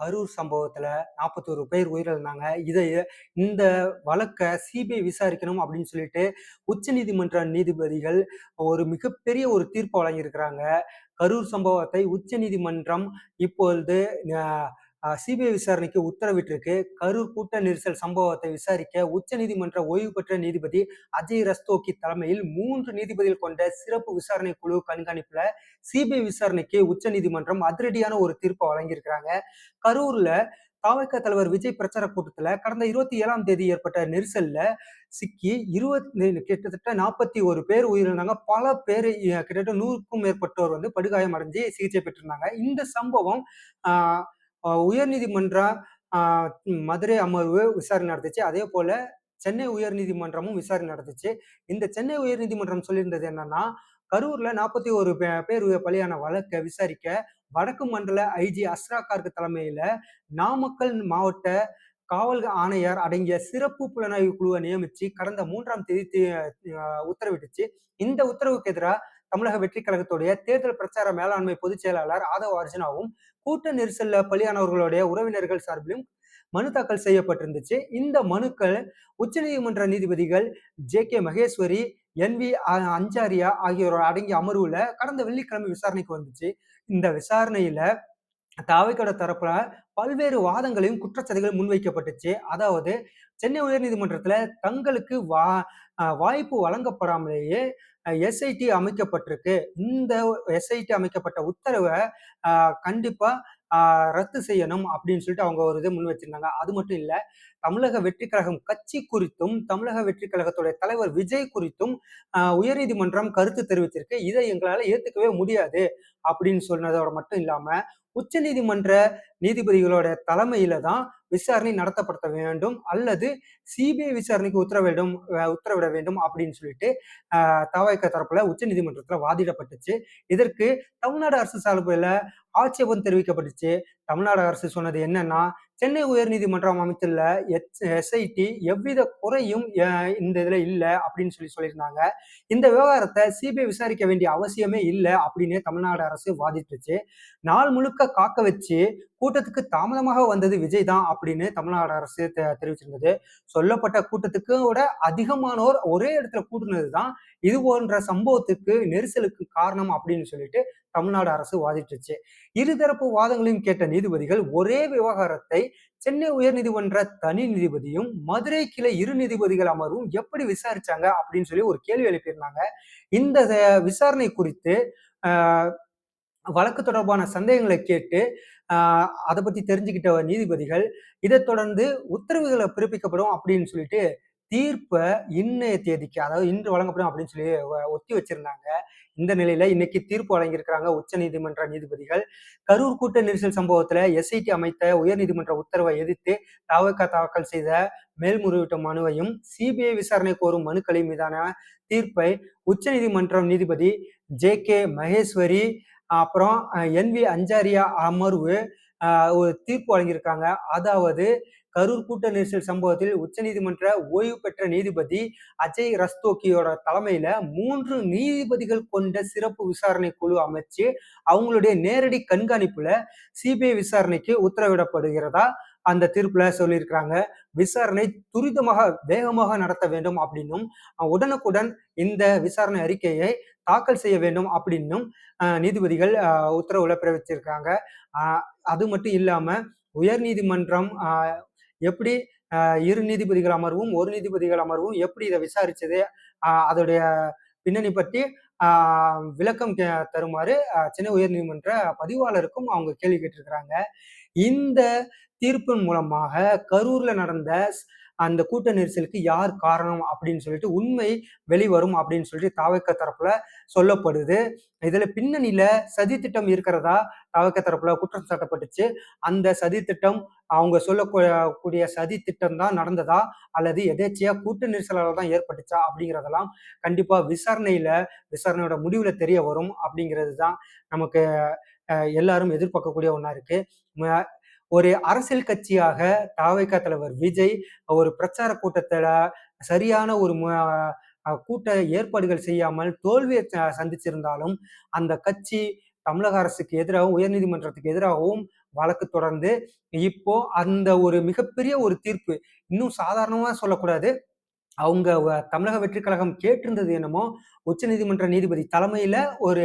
கரூர் சம்பவத்துல 41 பேர் உயிரிழந்தாங்க. இதை இந்த வழக்கை சிபிஐ விசாரிக்கணும் அப்படின்னு சொல்லிட்டு உச்சநீதிமன்ற நீதிபதிகள் ஒரு மிகப்பெரிய ஒரு தீர்ப்பு வழங்கியிருக்கிறாங்க. கரூர் சம்பவத்தை உச்ச நீதிமன்றம் இப்பொழுது சிபிஐ விசாரணைக்கு உத்தரவிட்டிருக்கு. கரூர் கூட்ட நெரிசல் சம்பவத்தை விசாரிக்க உச்சநீதிமன்ற ஓய்வு பெற்ற நீதிபதி அஜய் ரஸ்தோகி தலைமையில் மூன்று நீதிபதிகள் கொண்ட சிறப்பு விசாரணை குழு கண்காணிப்புல சிபிஐ விசாரணைக்கு உச்சநீதிமன்றம் அதிரடியான ஒரு தீர்ப்பை வழங்கியிருக்கிறாங்க. கரூர்ல தாவேகா தலைவர் விஜய் பிரச்சார கூட்டத்துல கடந்த 27ஆம் தேதி ஏற்பட்ட நெரிசல்ல சிக்கி 20 கிட்டத்தட்ட 41 பேர் உயிரிழந்தாங்க. பல பேர் கிட்டத்தட்ட 100க்கும் மேற்பட்டோர் வந்து படுகாயம் அடைஞ்சு சிகிச்சை பெற்றிருந்தாங்க. இந்த சம்பவம் ஆஹ் உயர்நீதிமன்ற மதுரை அமர்வு விசாரணை நடத்துச்சு. அதேபோல சென்னை உயர்நீதிமன்றமும் விசாரணை நடத்துச்சு. இந்த சென்னை உயர்நீதிமன்றம் சொல்லியிருந்தது என்னன்னா, கரூர்ல 41 பே பேர் பலியான வழக்கை விசாரிக்க வடக்கு மண்டல ஐஜி அஸ்ரா கார்கு தலைமையில நாமக்கல் மாவட்ட காவல் ஆணையர் அடங்கிய சிறப்பு புலனாய்வு குழுவை நியமிச்சு கடந்த மூன்றாம் தேதி உத்தரவிட்டுச்சு. இந்த உத்தரவுக்கு எதிராக தமிழக வெற்றி கழகத்துடைய தேர்தல் பிரச்சார மேலாண்மை பொதுச் செயலாளர் ஆதவ அர்ஜுனாவும், கூட்ட நெரிசல்ல பலியானவர்களுடைய உறவினர்கள் சார்பிலும் மனு தாக்கல் செய்யப்பட்டிருந்துச்சு. இந்த மனுக்கள் உச்சநீதிமன்ற நீதிபதிகள் J. K. Maheshwari, N. V. Anjaria ஆகியோர் அடங்கிய அமர்வுல கடந்த வெள்ளிக்கிழமை விசாரணைக்கு வந்துச்சு. இந்த விசாரணையில தாவைக்கோட தரப்புல பல்வேறு வாதங்களையும், குற்றச்சாட்டுகள் முன்வைக்கப்பட்டுச்சு. அதாவது சென்னை உயர்நீதிமன்றத்துல தங்களுக்கு வா வாய்ப்பு வழங்கப்படாமலேயே எஸ்ஐடி அமைக்கப்பட்டிருக்கு. இந்த எஸ்ஐடி அமைக்கப்பட்ட உத்தரவை கண்டிப்பா ரத்து செய்யணும் அப்படின்னு சொல்லிட்டு அவங்க ஒரு இது முன் வச்சிருந்தாங்க. அது மட்டும் இல்ல, தமிழக வெற்றி கழகம் கட்சி குறித்தும், தமிழக வெற்றி கழகத்துடைய தலைவர் விஜய் குறித்தும் உயர்நீதிமன்றம் கருத்து தெரிவிச்சிருக்கு. இதை எங்களால ஏத்துக்கவே முடியாது அப்படின்னு சொன்னதோட மட்டும் இல்லாம, உச்சநீதிமன்ற நீதிபதிகளோட தலைமையில தான் விசாரணை நடத்தப்படுத்த வேண்டும் அல்லது சிபிஐ விசாரணைக்கு உத்தரவிடும் உத்தரவிட வேண்டும் அப்படின்னு சொல்லிட்டு அ தாவேகா தரப்புல உச்சநீதிமன்றத்துல வாதிடப்பட்டுச்சு. இதற்கு தமிழ்நாடு அரசு சார்பில் ஆட்சேபம் தெரிவிக்கப்பட்டுச்சு. தமிழ்நாடு அரசு சொன்னது என்னன்னா, சென்னை உயர்நீதிமன்றம் அமைத்துள்ள எச் எஸ்ஐடி எவ்வித குறையும் இந்த இதுல இல்ல அப்படின்னு சொல்லி சொல்லியிருந்தாங்க. இந்த விவகாரத்தை சிபிஐ விசாரிக்க வேண்டிய அவசியமே இல்லை அப்படின்னு தமிழ்நாடு அரசு வாதிட்டுச்சு. நாள் முழுக்க காக்க வச்சு கூட்டத்துக்கு தாமதமாக வந்தது விஜய் தான் அப்படின்னு தமிழ்நாடு அரசு தெ தெரிவிச்சிருந்தது. சொல்லப்பட்ட கூட்டத்துக்கு விட அதிகமானோர் ஒரே இடத்துல கூட்டினது தான் இது போன்ற சம்பவத்துக்கு, நெரிசலுக்கு காரணம் அப்படின்னு சொல்லிட்டு தமிழ்நாடு அரசு வாதிட்டுச்சு. இருதரப்பு வாதங்களையும் கேட்ட நீதிபதிகள் ஒரே விவகாரத்தை சென்னை உயர்நீதிமன்ற தனி நீதிபதியும், மதுரை கிளை இரு நீதிபதிகள் அமர்வும் எப்படி விசாரிச்சாங்க அப்படின்னு சொல்லி ஒரு கேள்வி எழுப்பியிருந்தாங்க. இந்த விசாரணை குறித்து வழக்கு தொடர்பான சந்தேகங்களை கேட்டு அதை பத்தி தெரிஞ்சுக்கிட்ட நீதிபதிகள், இதைத் தொடர்ந்து உத்தரவுகளை பிறப்பிக்கப்படும் அப்படின்னு சொல்லிட்டு தீர்ப்பை இன்னைய தேதிக்கு, அதாவது இன்று வழங்கப்படும் அப்படின்னு சொல்லி ஒத்தி வச்சிருந்தாங்க. இந்த நிலையில இன்னைக்கு தீர்ப்பு வழங்கியிருக்கிறாங்க உச்சநீதிமன்ற நீதிபதிகள். கரூர் கூட்ட நெரிசல் சம்பவத்துல எஸ்ஐடி அமைத்த உயர்நீதிமன்ற உத்தரவை எதிர்த்து தாவேகா தாக்கல் செய்த மேல்முறையீட்டு மனுவையும், சிபிஐ விசாரணை கோரும் மனுக்களின் மீதான தீர்ப்பை உச்ச நீதிமன்றம் நீதிபதி ஜே. கே. மகேஸ்வரி, அப்புறம் என். வி. அஞ்சாரியா அமர்வு ஒரு தீர்ப்பு வழங்கியிருக்காங்க. அதாவது கரூர் கூட்ட நெரிசல் சம்பவத்தில் உச்சநீதிமன்ற ஓய்வு பெற்ற நீதிபதி அஜய் ரஸ்தோக்கியோட தலைமையில மூன்று நீதிபதிகள் கொண்ட சிறப்பு விசாரணை குழு அமைச்சு, அவங்களுடைய நேரடி கண்காணிப்புல சிபிஐ விசாரணைக்கு உத்தரவிடப்படுகிறதா அந்த தீர்ப்புல சொல்லியிருக்கிறாங்க. விசாரணை துரிதமாக, வேகமாக நடத்த வேண்டும் அப்படின்னும், உடனுக்குடன் இந்த விசாரணை அறிக்கையை தாக்கல் செய்ய வேண்டும் அப்படின்னும் நீதிபதிகள் உத்தரவுல பிறப்பிச்சிருக்காங்க. அது மட்டும் இல்லாம உயர் நீதிமன்றம் எப்படி இரு நீதிபதிகள் அமர்வும், ஒரு நீதிபதிகள் அமர்வும் எப்படி இதை விசாரிச்சது, அதோடைய பின்னணி பற்றி விளக்கம் தருமாறு சென்னை சென்னை உயர்நீதிமன்ற பதிவாளருக்கும் அவங்க கேள்வி கேட்டிருக்கிறாங்க. இந்த தீர்ப்பின் மூலமாக கரூர்ல நடந்த அந்த கூட்ட நெரிசலுக்கு யார் காரணம் அப்படின்னு சொல்லிட்டு உண்மை வெளிவரும் அப்படின்னு சொல்லிட்டு தாவக்க தரப்புல சொல்லப்படுது. இதுல பின்னணியில சதித்திட்டம் இருக்கிறதா தாவக்க தரப்புல குற்றம் சாட்டப்பட்டுச்சு. அந்த சதித்திட்டம் அவங்க சொல்லக்கூடிய சதி திட்டம் தான் நடந்ததா? அல்லது எதேச்சியா கூட்ட நெரிசலால தான் ஏற்பட்டுச்சா? அப்படிங்கிறதெல்லாம் கண்டிப்பா விசாரணையில விசாரணையோட முடிவுல தெரிய வரும் அப்படிங்கிறது தான் நமக்கு எல்லாரும் எதிர்பார்க்கக்கூடிய ஒன்றா இருக்கு. ஒரு அரசியல் கட்சியாக தாவைக்கா தலைவர் விஜய் ஒரு பிரச்சார கூட்டத்துல சரியான ஒரு கூட்ட ஏற்பாடுகள் செய்யாமல் தோல்வியை ச சந்திச்சிருந்தாலும், அந்த கட்சி தமிழக அரசுக்கு எதிராகவும், உயர்நீதிமன்றத்துக்கு எதிராகவும் வழக்கு தொடர்ந்து இப்போ அந்த ஒரு மிகப்பெரிய ஒரு தீர்ப்பு இன்னும் சாதாரணமா சொல்லக்கூடாது. அவங்க தமிழக வெற்றி கழகம் கேட்டிருந்தது என்னமோ, உச்சநீதிமன்ற நீதிபதி தலைமையில ஒரு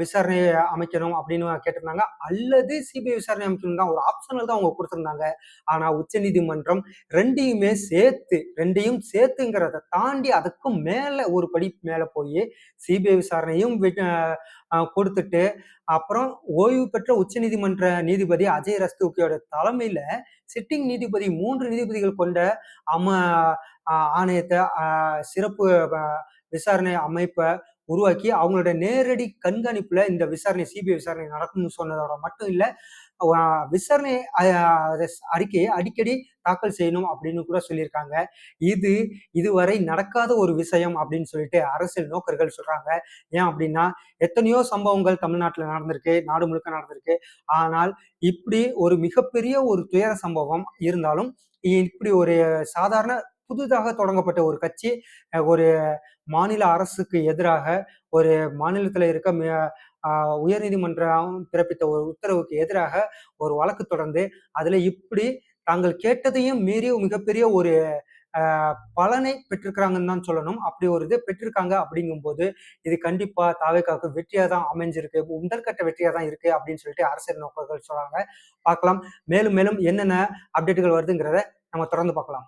விசாரணை அமைக்கணும் அப்படின்னு கேட்டிருந்தாங்க. அல்லது சிபிஐ விசாரணை அமைக்கணும் தான் ஒரு ஆப்ஷனல் தான் அவங்க கொடுத்துருந்தாங்க ஆனா உச்சநீதிமன்றம் 2யுமே சேர்த்து ரெண்டையும் சேர்த்துங்கிறத தாண்டி அதுக்கும் மேல ஒரு படி மேல போய் சிபிஐ விசாரணையும் கொடுத்துட்டு அப்புறம் ஓய்வு பெற்ற உச்சநீதிமன்ற நீதிபதி அஜய் ரஸ்தூக்கியோட தலைமையில சிட்டிங் நீதிபதி மூன்று நீதிபதிகள் கொண்ட அம ஆணையத்தை சிறப்பு விசாரணை அமைப்பை உருவாக்கி, அவங்களோட நேரடி கண்காணிப்புல இந்த விசாரணை சிபிஐ விசாரணை நடக்கும்னு சொன்னதோட மட்டும் இல்ல, விசாரணை அறிக்கையை அடிக்கடி தாக்கல் செய்யணும் அப்படின்னு கூட சொல்லியிருக்காங்க. இது இதுவரை நடக்காத ஒரு விஷயம் அப்படின்னு சொல்லிட்டு அரசியல் நோக்கர்கள் சொல்றாங்க. ஏன் அப்படின்னா, எத்தனையோ சம்பவங்கள் தமிழ்நாட்டில் நடந்திருக்கு. நாடு முழுக்க நடந்திருக்கு. ஆனால் இப்படி ஒரு மிகப்பெரிய ஒரு துயர சம்பவம் இருந்தாலும், இப்படி ஒரு சாதாரண புதிதாக தொடங்கப்பட்ட ஒரு கட்சி, ஒரு மாநில அரசுக்கு எதிராக, ஒரு மாநிலத்தில் இருக்க உயர்நீதிமன்றம் பிறப்பித்த ஒரு உத்தரவுக்கு எதிராக ஒரு வழக்கு தொடர்ந்து, அதில் இப்படி தாங்கள் கேட்டதையும் மீறி மிகப்பெரிய ஒரு பலனை பெற்றிருக்கிறாங்கன்னு தான் சொல்லணும். அப்படி ஒரு இது பெற்றிருக்காங்க அப்படிங்கும்போது, இது கண்டிப்பா தாவேகாவுக்கு வெற்றியா தான் அமைஞ்சிருக்கு. முதல் வெற்றியாக வெற்றியா தான் இருக்கு அப்படின்னு சொல்லிட்டு அரசியல் நோக்கர்கள் சொல்றாங்க. பார்க்கலாம். மேலும் மேலும் என்னென்ன அப்டேட்டுகள் வருதுங்கிறத நம்ம தொடர்ந்து பார்க்கலாம்.